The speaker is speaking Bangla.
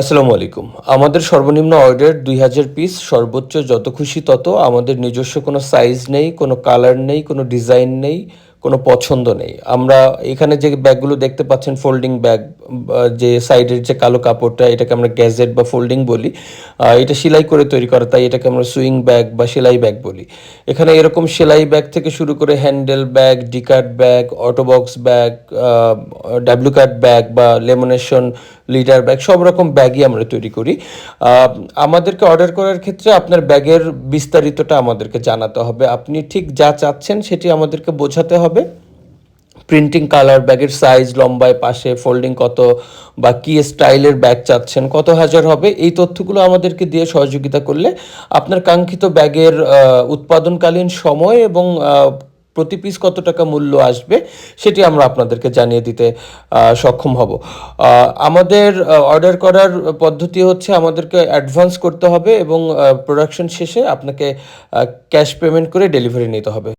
আসসালামু আলাইকুম। আমাদের সর্বনিম্ন অর্ডার দুই হাজার পিস সর্বোচ্চ যত খুশি তত। আমাদের নিজস্ব কোনো সাইজ নেই, কোনো কালার নেই, কোনো ডিজাইন নেই কোনো পছন্দ নেই। আমরা এখানে যে ব্যাগগুলো দেখতে পাচ্ছেন ফোল্ডিং ব্যাগ যে সাইডের যে কালো কাপড়টা, এটাকে আমরা গ্যাজেট বা ফোল্ডিং বলি। এটা সেলাই করে তৈরি করা, তাই এটাকে আমরা সুইং ব্যাগ বা সেলাই ব্যাগ বলি। এখানে এরকম সেলাই ব্যাগ থেকে শুরু করে handle bag D cut bag auto box bag W cut bag বা লেমিনেশন লিডার ব্যাগ সব রকম ব্যাগই আমরা তৈরি করি। আমাদেরকে অর্ডার করার ক্ষেত্রে আপনার ব্যাগের বিস্তারিতটা আমাদেরকে জানাতে হবে। আপনি ঠিক যা চাচ্ছেন, সেটি আমাদেরকে বোঝাতে হবে। প্রিন্টিং কালার ব্যাগের সাইজ লম্বায়, পাশে ফোল্ডিং কত বা কি স্টাইলের ব্যাগ চাচ্ছেন, কত হাজার হবে? এই তথ্যগুলো আমাদেরকে দিয়ে সহযোগিতা করলে আপনার কাঙ্ক্ষিত ব্যাগের উৎপাদনকালীন সময় এবং প্রতি পিস কত টাকা মূল্য আসবে সেটি আমরা আপনাদেরকে জানিয়ে দিতে সক্ষম হব। আমাদের অর্ডার করার পদ্ধতি হচ্ছে আমাদেরকে অ্যাডভান্স করতে হবে এবং প্রোডাকশন শেষে আপনাকে ক্যাশ পেমেন্ট করে ডেলিভারি নিতে হবে।